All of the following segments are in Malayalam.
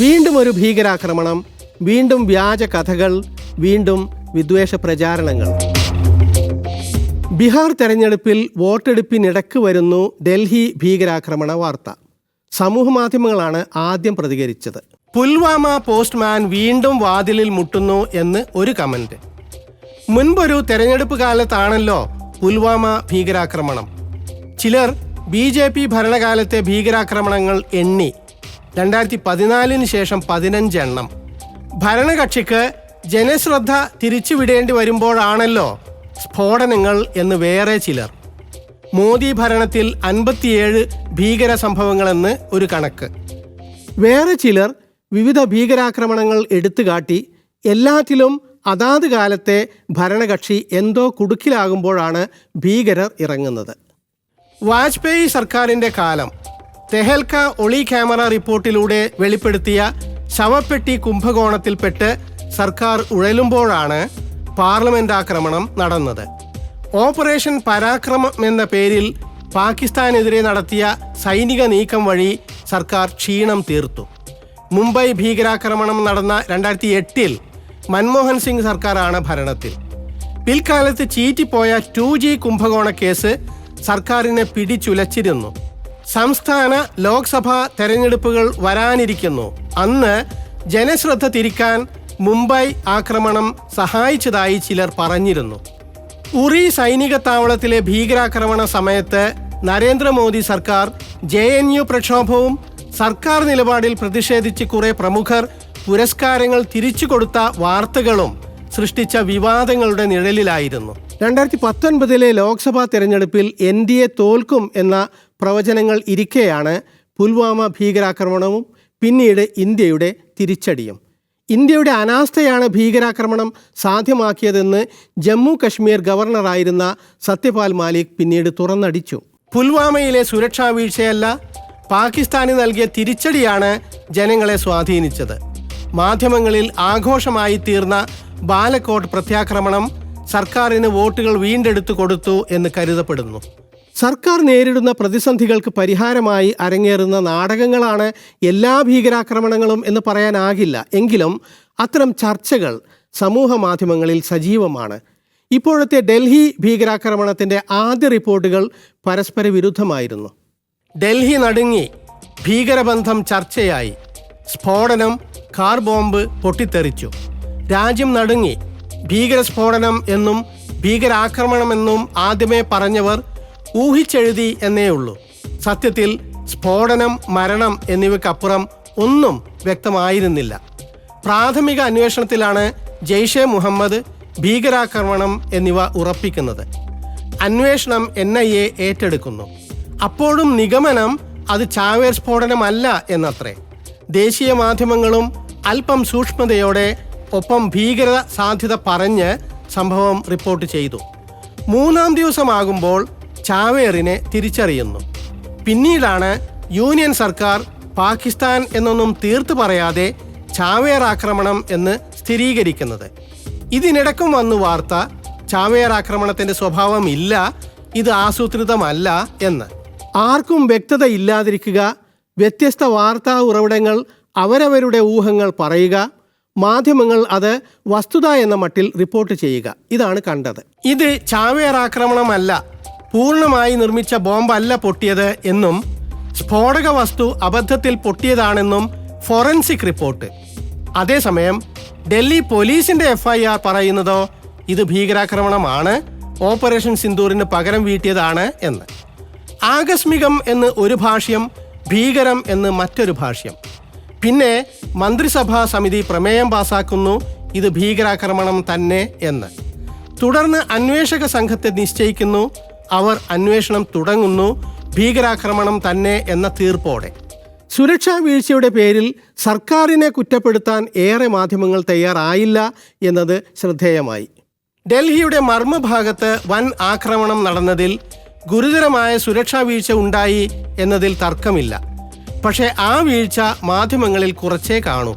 വീണ്ടും ഒരു ഭീകരാക്രമണം വീണ്ടും വ്യാജ കഥകൾ വീണ്ടും വിദ്വേഷ പ്രചാരണങ്ങൾ. ബീഹാർ തെരഞ്ഞെടുപ്പിൽ വോട്ടെടുപ്പിനിടക്ക് വരുന്നു ഡൽഹി ഭീകരാക്രമണ വാർത്ത. സമൂഹ മാധ്യമങ്ങളാണ് ആദ്യം പ്രതികരിച്ചത്. പുൽവാമ പോസ്റ്റ്മാൻ വീണ്ടും വാതിലിൽ മുട്ടുന്നു എന്ന് ഒരു കമന്റ്. മുൻപൊരു തെരഞ്ഞെടുപ്പ് കാലത്താണല്ലോ പുൽവാമ ഭീകരാക്രമണം. ചിലർ ബി ജെ പി ഭരണകാലത്തെ ഭീകരാക്രമണങ്ങൾ എണ്ണി രണ്ടായിരത്തി പതിനാലിന് ശേഷം പതിനഞ്ചെണ്ണം. ഭരണകക്ഷിക്ക് ജനശ്രദ്ധ തിരിച്ചുവിടേണ്ടി വരുമ്പോഴാണല്ലോ സ്ഫോടനങ്ങൾ എന്ന് വേറെ ചിലർ. മോദി ഭരണത്തിൽ അൻപത്തിയേഴ് ഭീകര സംഭവങ്ങളെന്ന് ഒരു കണക്ക്. വേറെ ചിലർ വിവിധ ഭീകരാക്രമണങ്ങൾ എടുത്തുകാട്ടി എല്ലാത്തിലും അതാത് കാലത്തെ ഭരണകക്ഷി എന്തോ കുടുക്കിലാകുമ്പോഴാണ് ഭീകരർ ഇറങ്ങുന്നത്. വാജ്പേയി സർക്കാരിന്റെ കാലം തെഹൽക്ക ഒളി ക്യാമറ റിപ്പോർട്ടിലൂടെ വെളിപ്പെടുത്തിയ ശവപ്പെട്ടി കുംഭകോണത്തിൽപ്പെട്ട് സർക്കാർ ഉഴലുമ്പോഴാണ് പാർലമെന്റ് ആക്രമണം നടന്നത്. ഓപ്പറേഷൻ പരാക്രമം എന്ന പേരിൽ പാകിസ്ഥാനെതിരെ നടത്തിയ സൈനിക നീക്കം വഴി സർക്കാർ ക്ഷീണം തീർത്തു. മുംബൈ ഭീകരാക്രമണം നടന്ന രണ്ടായിരത്തി എട്ടിൽ മൻമോഹൻ സിംഗ് സർക്കാരാണ് ഭരണത്തിൽ. പിൽക്കാലത്ത് ചീറ്റിപ്പോയ ടു ജി കുംഭകോണ കേസ് സർക്കാരിനെ പിടിച്ചുലച്ചിരുന്നു. സംസ്ഥാന ലോക്സഭാ തെരഞ്ഞെടുപ്പുകൾ വരാനിരിക്കുന്നു. അന്ന് ജനശ്രദ്ധ തിരിക്കാൻ മുംബൈ ആക്രമണം സഹായിച്ചതായി ചിലർ പറഞ്ഞിരുന്നു. ഉറി സൈനിക താവളത്തിലെ ഭീകരാക്രമണ സമയത്ത് നരേന്ദ്രമോദി സർക്കാർ ജെ എൻ യു പ്രക്ഷോഭവും സർക്കാർ നിലപാടിൽ പ്രതിഷേധിച്ച് കുറെ പ്രമുഖർ പുരസ്കാരങ്ങൾ തിരിച്ചു കൊടുത്ത വാർത്തകളും സൃഷ്ടിച്ച വിവാദങ്ങളുടെ നിഴലിലായിരുന്നു. രണ്ടായിരത്തി പത്തൊൻപതിലെ ലോക്സഭാ തെരഞ്ഞെടുപ്പിൽ എൻ ഡി എ തോൽക്കും എന്ന പ്രവചനങ്ങൾ ഇരിക്കെയാണ് പുൽവാമ ഭീകരാക്രമണവും പിന്നീട് ഇന്ത്യയുടെ തിരിച്ചടിയും. ഇന്ത്യയുടെ അനാസ്ഥയാണ് ഭീകരാക്രമണം സാധ്യമാക്കിയതെന്ന് ജമ്മു കശ്മീർ ഗവർണറായിരുന്ന സത്യപാൽ മാലിക് പിന്നീട് തുറന്നടിച്ചു. പുൽവാമയിലെ സുരക്ഷാ വീഴ്ചയല്ല പാകിസ്ഥാന് നൽകിയ തിരിച്ചടിയാണ് ജനങ്ങളെ സ്വാധീനിച്ചത്. മാധ്യമങ്ങളിൽ ആഘോഷമായി തീർന്ന ബാലക്കോട്ട് പ്രത്യാക്രമണം സർക്കാരിന് വോട്ടുകൾ വീണ്ടെടുത്തു കൊടുത്തു എന്ന് കരുതപ്പെടുന്നു. സർക്കാർ നേരിടുന്ന പ്രതിസന്ധികൾക്ക് പരിഹാരമായി അരങ്ങേറുന്ന നാടകങ്ങളാണ് എല്ലാ ഭീകരാക്രമണങ്ങളും എന്ന് പറയാനാകില്ല. എങ്കിലും അത്തരം ചർച്ചകൾ സമൂഹ മാധ്യമങ്ങളിൽ സജീവമാണ്. ഇപ്പോഴത്തെ ഡൽഹി ഭീകരാക്രമണത്തിന്റെ ആദ്യ റിപ്പോർട്ടുകൾ പരസ്പര വിരുദ്ധമായിരുന്നു. ഡൽഹി നടുങ്ങി ഭീകരബന്ധം ചർച്ചയായി. സ്ഫോടനം കാർ ബോംബ് പൊട്ടിത്തെറിച്ചു. രാജ്യം നടുങ്ങി ഭീകരസ്ഫോടനം എന്നും ഭീകരാക്രമണമെന്നും ആദ്യമേ പറഞ്ഞവർ ഊഹിച്ചെഴുതി എന്നേ ഉള്ളൂ സത്യത്തിൽ സ്ഫോടനം മരണം എന്നിവയ്ക്കപ്പുറം ഒന്നും വ്യക്തമായിരുന്നില്ല. പ്രാഥമിക അന്വേഷണത്തിലാണ് ജെയ്ഷെ മുഹമ്മദ് ഭീകരാക്രമണം എന്നിവ ഉറപ്പിക്കുന്നത്. അന്വേഷണം എൻ ഐ എ ഏറ്റെടുക്കുന്നു. അപ്പോഴും നിഗമനം അത് ചാവേർ സ്ഫോടനമല്ല എന്നത്രേ. ദേശീയ മാധ്യമങ്ങളും അല്പം സൂക്ഷ്മതയോടെ ഒപ്പം ഭീകരത സാധ്യത പറഞ്ഞ് സംഭവം റിപ്പോർട്ട് ചെയ്തു. മൂന്നാം ദിവസമാകുമ്പോൾ ചാവേറിനെ തിരിച്ചറിയുന്നു. പിന്നീടാണ് യൂണിയൻ സർക്കാർ പാകിസ്ഥാൻ എന്നൊന്നും തീർത്തു പറയാതെ ചാവേർ ആക്രമണം എന്ന് സ്ഥിരീകരിക്കുന്നത്. ഇതിനിടക്കും വന്നു വാർത്ത ചാവേർ ആക്രമണത്തിന്റെ സ്വഭാവം ഇല്ല ഇത് ആസൂത്രിതമല്ല എന്ന്. ആർക്കും വ്യക്തത ഇല്ലാതിരിക്കുക വ്യത്യസ്ത വാർത്താ ഉറവിടങ്ങൾ അവരവരുടെ ഊഹങ്ങൾ പറയുക മാധ്യമങ്ങൾ അത് വസ്തുത എന്ന മട്ടിൽ റിപ്പോർട്ട് ചെയ്യുക. ഇതാണ് കണ്ടത്. ഇത് ചാവേർ ആക്രമണമല്ല പൂർണമായി നിർമ്മിച്ച ബോംബല്ല പൊട്ടിയത് എന്നും സ്ഫോടക വസ്തു അബദ്ധത്തിൽ പൊട്ടിയതാണെന്നും ഫോറൻസിക് റിപ്പോർട്ട്. അതേസമയം ഡൽഹി പോലീസിന്റെ എഫ്ഐആർ പറയുന്നതോ ഇത് ഭീകരാക്രമണമാണ് ഓപ്പറേഷൻ സിന്ദൂറിന് പകരം വീട്ടിയതാണ് എന്ന്. ആകസ്മികം എന്ന് ഒരു ഭാഷ്യം ഭീകരം എന്ന് മറ്റൊരു ഭാഷ്യം. പിന്നെ മന്ത്രിസഭാ സമിതി പ്രമേയം പാസാക്കുന്നു. ഇത് ഭീകരാക്രമണം തന്നെ എന്ന്. തുടർന്ന് അന്വേഷക സംഘത്തെ നിശ്ചയിക്കുന്നു. അവർ അന്വേഷണം തുടങ്ങുന്നു. ഭീകരാക്രമണം തന്നെ എന്ന തീർപ്പോടെ. സുരക്ഷാ വീഴ്ചയുടെ പേരിൽ സർക്കാരിനെ കുറ്റപ്പെടുത്താൻ ഏറെ മാധ്യമങ്ങൾ തയ്യാറായില്ല എന്നത് ശ്രദ്ധേയമായി. ഡൽഹിയുടെ മർമ്മഭാഗത്ത് വൻ ആക്രമണം നടന്നതിൽ ഗുരുതരമായ സുരക്ഷാ വീഴ്ച ഉണ്ടായി എന്നതിൽ തർക്കമില്ല. പക്ഷേ ആ വീഴ്ച മാധ്യമങ്ങളിൽ കുറച്ചേ കാണൂ.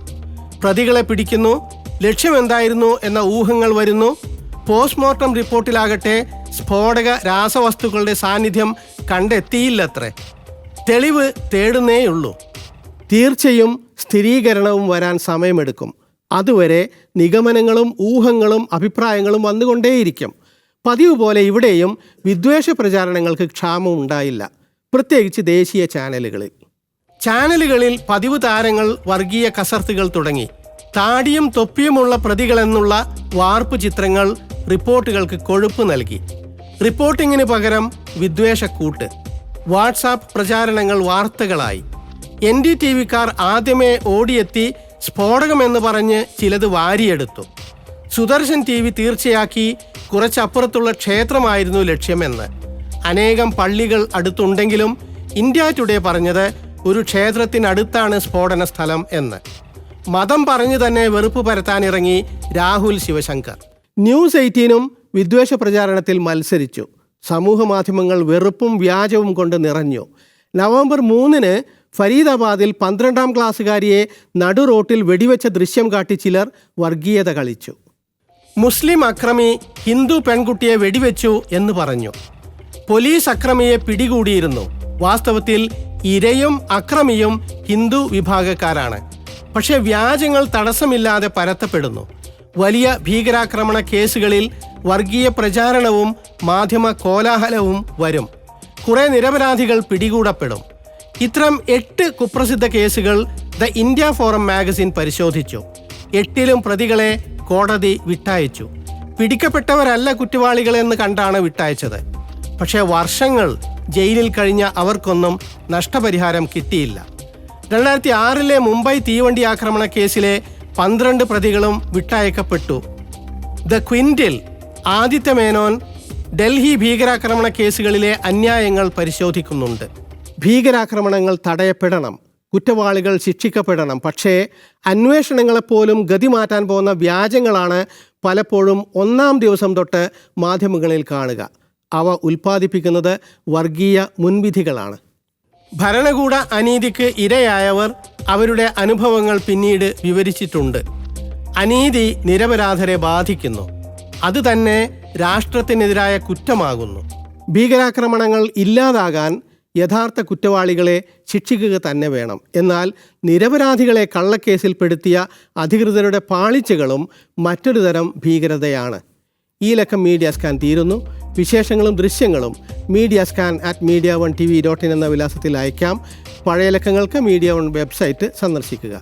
പ്രതികളെ പിടിക്കുന്നു ലക്ഷ്യമെന്തായിരുന്നു എന്ന ഊഹങ്ങൾ വരുന്നു. പോസ്റ്റ്മോർട്ടം റിപ്പോർട്ടിലാകട്ടെ സ്ഫോടക രാസവസ്തുക്കളുടെ സാന്നിധ്യം കണ്ടെത്തിയില്ലത്രേ. തെളിവ് തേടുന്നേയുള്ളൂ. തീർച്ചയും സ്ഥിരീകരണവും വരാൻ സമയമെടുക്കും. അതുവരെ നിഗമനങ്ങളും ഊഹങ്ങളും അഭിപ്രായങ്ങളും വന്നുകൊണ്ടേയിരിക്കും. പതിവ് പോലെ ഇവിടെയും വിദ്വേഷ പ്രചാരണങ്ങൾക്ക് ക്ഷാമം ഉണ്ടായില്ല. പ്രത്യേകിച്ച് ദേശീയ ചാനലുകളിൽ. ചാനലുകളിൽ പതിവ് താരങ്ങൾ വർഗീയ കസർത്തുകൾ തുടങ്ങി. താടിയും തൊപ്പിയുമുള്ള പ്രതികളെന്നുള്ള വാർപ്പ് ചിത്രങ്ങൾ റിപ്പോർട്ടുകൾക്ക് കൊഴുപ്പ് നൽകി. റിപ്പോർട്ടിങ്ങിന് പകരം വിദ്വേഷക്കൂട്ട്. വാട്സാപ്പ് പ്രചാരണങ്ങൾ വാർത്തകളായി. എൻ ഡി ടി വിക്കാർ ആദ്യമേ ഓടിയെത്തി സ്ഫോടകമെന്ന് പറഞ്ഞ് ചിലത് വാരിയെടുത്തു. സുദർശൻ ടി വി തീർച്ചയാക്കി കുറച്ചപ്പുറത്തുള്ള ക്ഷേത്രമായിരുന്നു ലക്ഷ്യമെന്ന്. അനേകം പള്ളികൾ അടുത്തുണ്ടെങ്കിലും ഇന്ത്യ ടുഡേ പറഞ്ഞത് ഒരു ക്ഷേത്രത്തിനടുത്താണ് സ്ഫോടന സ്ഥലം എന്ന്. മതം പറഞ്ഞു തന്നെ വെറുപ്പ് പരത്താനിറങ്ങി രാഹുൽ ശിവശങ്കർ. ന്യൂസ് എയ്റ്റീനും വിദ്വേഷ പ്രചാരണത്തിൽ മത്സരിച്ചു. സമൂഹ മാധ്യമങ്ങൾ വെറുപ്പും വ്യാജവും കൊണ്ട് നിറഞ്ഞു. നവംബർ മൂന്നിന് ഫരീദാബാദിൽ പന്ത്രണ്ടാം ക്ലാസ്സുകാരിയെ നടു റോട്ടിൽ വെടിവെച്ച ദൃശ്യം കാട്ടി ചിലർ വർഗീയത കളിച്ചു. മുസ്ലിം അക്രമി ഹിന്ദു പെൺകുട്ടിയെ വെടിവെച്ചു എന്ന് പറഞ്ഞു. പോലീസ് അക്രമിയെ പിടികൂടിയിരുന്നു. വാസ്തവത്തിൽ ഇരയും അക്രമിയും ഹിന്ദു വിഭാഗക്കാരാണ്. പക്ഷേ വ്യാജങ്ങൾ തടസ്സമില്ലാതെ പരത്തപ്പെടുന്നു. വലിയ ഭീകരാക്രമണ കേസുകളിൽ വർഗീയ പ്രചാരണവും മാധ്യമ കോലാഹലവും വരും. കുറെ നിരപരാധികൾ പിടികൂടപ്പെടും. ഇത്തരം എട്ട് കുപ്രസിദ്ധ കേസുകൾ ദ ഇന്ത്യ ഫോറം മാഗസിൻ പരിശോധിച്ചു. എട്ടിലും പ്രതികളെ കോടതി വിട്ടയച്ചു. പിടിക്കപ്പെട്ടവരല്ല കുറ്റവാളികളെന്ന് കണ്ടാണ് വിട്ടയച്ചത്. പക്ഷേ വർഷങ്ങൾ ജയിലിൽ കഴിഞ്ഞ അവർക്കൊന്നും നഷ്ടപരിഹാരം കിട്ടിയില്ല. രണ്ടായിരത്തി ആറിലെ മുംബൈ തീവണ്ടി ആക്രമണ കേസിലെ പന്ത്രണ്ട് പ്രതികളും വിട്ടയക്കപ്പെട്ടു. ദ ക്വിൻഡിൽ ആദിത്യ മേനോൻ ഡൽഹി ഭീകരാക്രമണ കേസുകളിലെ അന്യായങ്ങൾ പരിശോധിക്കുന്നുണ്ട്. ഭീകരാക്രമണങ്ങൾ തടയപ്പെടണം കുറ്റവാളികൾ ശിക്ഷിക്കപ്പെടണം പക്ഷേ അന്വേഷണങ്ങളെപ്പോലും ഗതി മാറ്റാൻ പോകുന്ന വ്യാജങ്ങളാണ് പലപ്പോഴും ഒന്നാം ദിവസം തൊട്ട് മാധ്യമങ്ങളിൽ കാണുക. അവ ഉൽപ്പാദിപ്പിക്കുന്നത് വർഗീയ മുൻവിധികളാണ്. ഭരണകൂട അനീതിക്ക് ഇരയായവർ അവരുടെ അനുഭവങ്ങൾ പിന്നീട് വിവരിച്ചിട്ടുണ്ട്. അനീതി നിരപരാധരെ ബാധിക്കുന്നു. അത് തന്നെ രാഷ്ട്രത്തിനെതിരായ കുറ്റമാകുന്നു. ഭീകരാക്രമണങ്ങൾ ഇല്ലാതാകാൻ യഥാർത്ഥ കുറ്റവാളികളെ ശിക്ഷിക്കുക തന്നെ വേണം. എന്നാൽ നിരപരാധികളെ കള്ളക്കേസിൽ പെടുത്തിയ അധികൃതരുടെ പാളിച്ചകളും മറ്റൊരു തരം ഭീകരതയാണ്. ഈ ലക്കം മീഡിയ സ്കാൻ തീരുന്നു. വിശേഷങ്ങളും ദൃശ്യങ്ങളും media scan at media one T V dot in എന്ന വിലാസത്തിൽ അയക്കാം. പഴയ ലക്കങ്ങൾക്ക് മീഡിയ വൺ വെബ്സൈറ്റ് സന്ദർശിക്കുക.